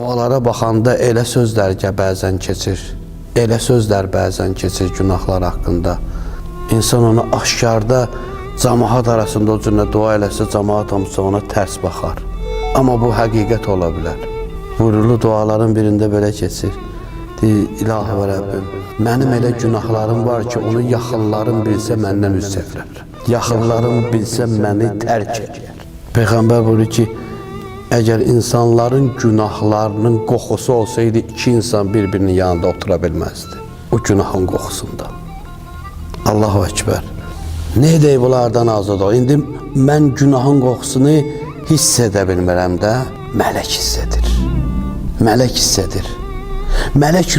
Dualara baxanda elə sözlər bəzən keçir. Elə sözlər bəzən keçir günahlar haqqında. İnsan onu aşkarda cəmaət arasında o cürlə dua eləsə, cəmaət hamısı ona tərs baxar. Amma bu həqiqət ola bilər. Vurulu duaların birində belə keçir. Deyir, İlahi və Rəbbim, mənim elə günahlarım var ki, onu yaxınlarım bilsə məndən üz çevirər. Yaxınlarım bilsə məni tərk edər. Peyğəmbər buyurur ki, əgər insanların günahlarının qoxusu olsaydı, iki insan bir-birinin yanında otura bilməzdi. O günahın qoxusunda. Allahu Ekber. Ne edeyim bunlardan azad ol? İndi mən günahın qoxusunu hiss edə bilmirəm də, mələk hiss edir.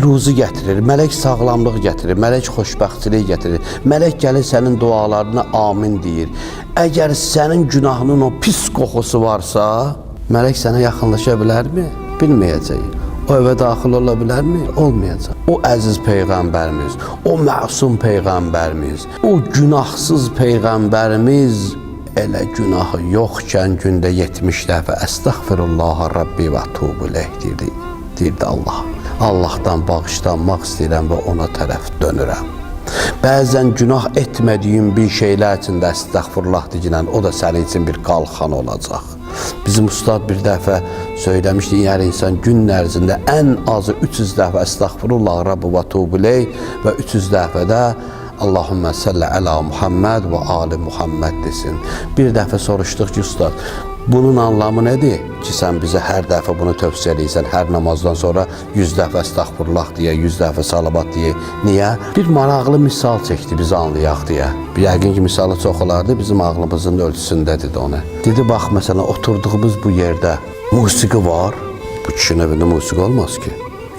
Ruzu gətirir, mələk sağlamlıq gətirir, mələk xoşbəxtçilik gətirir. Mələk gəlir sənin dualarına amin deyir. Əgər sənin günahının o pis qoxusu varsa, mələk sənə yaxınlaşa bilərmi? Bilməyəcək. O evə daxil ola bilərmi? Olmayacaq. O əziz peyğəmbərimiz, o məsum peyğəmbərimiz, o günahsız peyğəmbərimiz elə günahı yoxkən gündə 70 dəfə əstəğfirullah Rabbi və tubu deyirdi. Deyirdi Allah. Allahdan bağışlanmaq istəyirəm və ona tərəf dönürəm. Bəzən günah etmədiyim bir şeylər üçün də əstəğfurullah deyilən o da sənin üçün bir qalxan olacaq. Bizim ustad bir dəfə söyləmişdi, yəni insan gün ərzində ən azı 300 dəfə əstəğfirullah Rabbi və tubuley və 300 dəfə də Allahümme salli ala Muhammed və ali Muhammed desin. Bir dəfə soruşduq ki, ustad, bunun anlamı nədir ki, sən bizə hər dəfə bunu tövsiyə edirsən, hər namazdan sonra 100 dəfə əstəğfirullah deyə, 100 dəfə salavat deyə. Niyə? Bir maraqlı misal çəkdi biz anlayaq deyə. Yəqin ki, misalı çox olardı, bizim ağlımızın ölçüsündə dedi onu. Dedi, bax, məsələn, oturduğumuz bu yerdə musiqi var. Bu kişinin evində musiqi olmaz ki.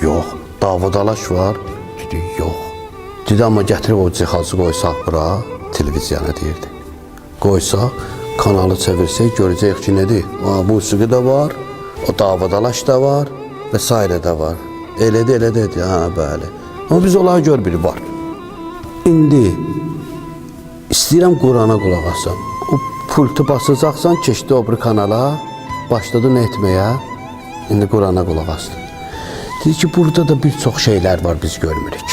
Yox. Davudalaş var. Dedi, yox. Dedi, amma gətirib o cihazı qoysaq bura, televiziyana deyirdi. Qoysaq, kanalı çevirsək görəcəyik ki, nədir? Ha, musiqi də var, o davadalaş da var və s. də var. Elədi, elə dedi, hə, bəli. Amma biz onları gör biri var. İndi istəyirəm Qurana qulaq asam. O pultu basacaqsan, keçdi o bir kanala, başladı nə etməyə? İndi Qurana qulaq asdı. Dedi ki, burada da bir çox şeylər var biz görmürük.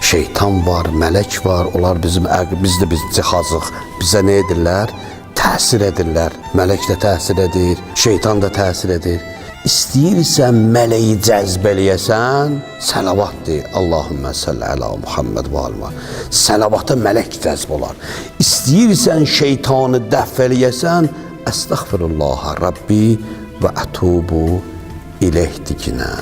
Şeytan var, mələk var, onlar bizim biz də biz cihazıq. Bizə nə edirlər? Təsir edirlər. Mələk də təsir edir, şeytan da təsir edir. İstəyirsən mələyi cəzb eləyəsən, səlavat de. Allahümmə salli ala Muhammed və alma. Səlavata mələk cəzb olar. İstəyirsən şeytanı dəf eləyəsən, əstəğfirullah Rabbi və ətubu ileyh dikinə.